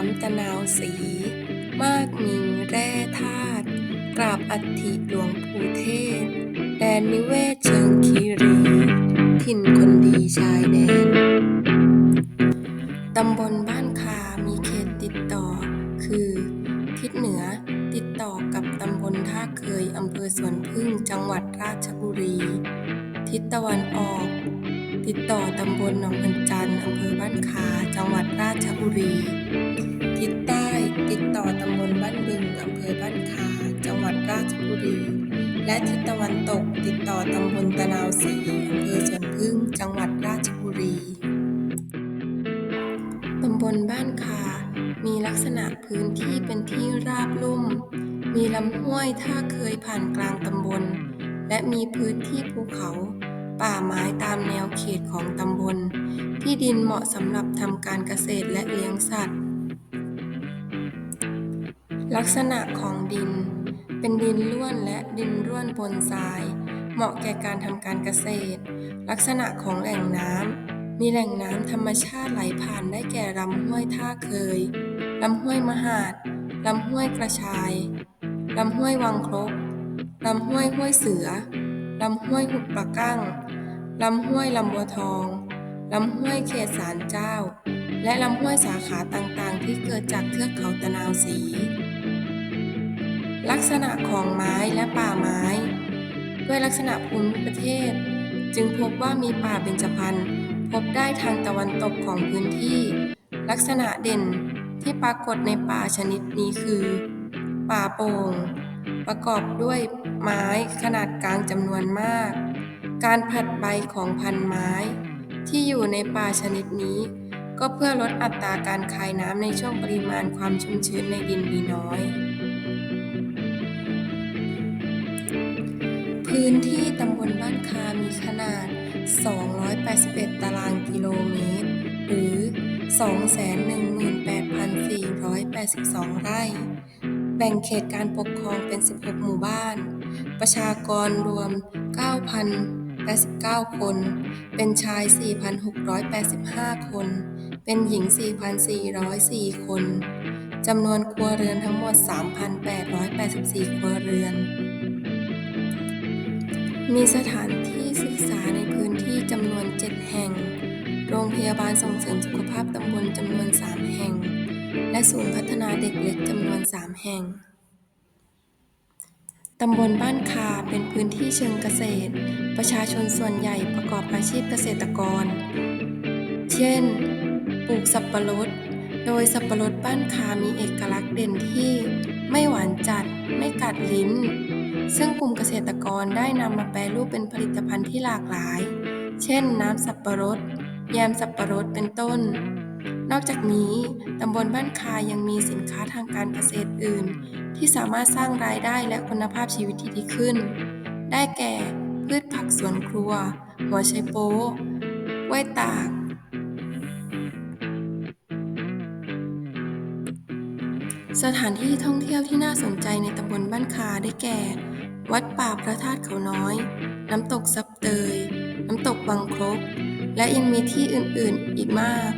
ล้ำตะนาวสี มากมิงแร่ธาตุกราบอัฐิหลวงปู่เทศ แดนนิเวศเชิงคีรี ถิ่นคนดีชายแดน ตำบลบ้านคามีเขตติดต่อ คือ ทิศเหนือติดต่อกับตำบลท่าเคยอำเภอสวนพึ่งจังหวัดราชบุรี ทิศตะวันออก ติดต่อตำบลหนองพันจันทน์อำเภอบ้านคา จังหวัดราชบุรี ทิศใต้ ติดต่อตำบลบ้านบึงอำเภอบ้านคา จังหวัดราชบุรี และทิศตะวันตก ติดต่อตำบลตะนาวศรีอำเภอสวนพึ่ง จังหวัดราชบุรี ตำบลบ้านคา มีลักษณะพื้นที่เป็นที่ราบลุ่ม มีลำห้วยท่าเคยผ่านกลางตำบล และมีพื้นที่ภูเขา ป่าไม้ตามแนวเขตของตำบล ที่ดินเหมาะสำหรับทำการเกษตรและเลี้ยงสัตว์ ลักษณะของดิน เป็นดินร่วนและดินร่วนปนทราย เหมาะแก่การทำการเกษตร ลักษณะของแหล่งน้ำ มีแหล่งน้ำธรรมชาติไหลผ่านได้แก่ลำห้วยท่าเคยลำห้วยมหาดลำห้วยกระชายลำห้วยวังครกลำห้วยห้วยเสือลำห้วยหุบปะกั้ง ลำห้วยลำบัวทอง ลำห้วยเขตสารเจ้า และลำห้วยสาขาต่างๆ ที่เกิดจากเทือกเขาตะนาวศรีลักษณะของไม้และป่าไม้ ด้วยลักษณะภูมิประเทศ จึงพบว่ามีป่าเบญจพรรณพบได้ทางตะวันตกของพื้นที่ ลักษณะเด่นที่ปรากฏในป่าชนิดนี้คือ ป่าโป่ง ประกอบด้วยไม้ขนาดกลางจำนวนมาก การผลัดใบของพันไม้ ที่อยู่ในป่าชนิดนี้ ก็เพื่อลดอัตราการคายน้ำในช่วงปริมาณความชุ่มชื้นในดินมีน้อย พื้นที่ตำบลบ้านคามีขนาด 281 ตารางกิโลเมตร หรือ 218,482 ไร่ แบ่งเขตการปกครองเป็น 16 หมู่บ้าน ประชากรรวม 9,000 9,089 คน เป็นชาย 4,685 คน เป็นหญิง 4,404 คน จำนวนครัวเรือนทั้งหมด 3,884 ครัวเรือน มีสถานที่ศึกษาในพื้นที่จำนวน 7 แห่ง โรงพยาบาลส่งเสริมสุขภาพตำบลจำนวน 3 แห่ง และศูนย์พัฒนาเด็กเล็กจำนวน 3 แห่ง ตำบลบ้านคาเป็นพื้นที่เชิงเกษตร ประชาชนส่วนใหญ่ประกอบอาชีพเกษตรกร เช่น ปลูกสับปะรด โดยสับปะรดบ้านคามีเอกลักษณ์เด่นที่ไม่หวานจัด ไม่กัดลิ้น ซึ่งกลุ่มเกษตรกรได้นำมาแปรรูปเป็นผลิตภัณฑ์ที่หลากหลาย เช่น น้ำสับปะรด แยมสับปะรด เป็นต้น นอกจากนี้ ตำบลบ้านคายังมีสินค้าทางการเกษตรอื่น ที่สามารถสร้างรายได้และคุณภาพชีวิตที่ดีขึ้น ได้แก่ พืชผักสวนครัว หัวไชโป๊กล้วยตาก สถานที่ท่องเที่ยวที่น่าสนใจในตำบลบ้านคาได้แก่ วัดป่าพระธาตุเขาน้อย น้ำตกซับเตย น้ำตกวังครกและยังมีที่อื่นๆ อีกมาก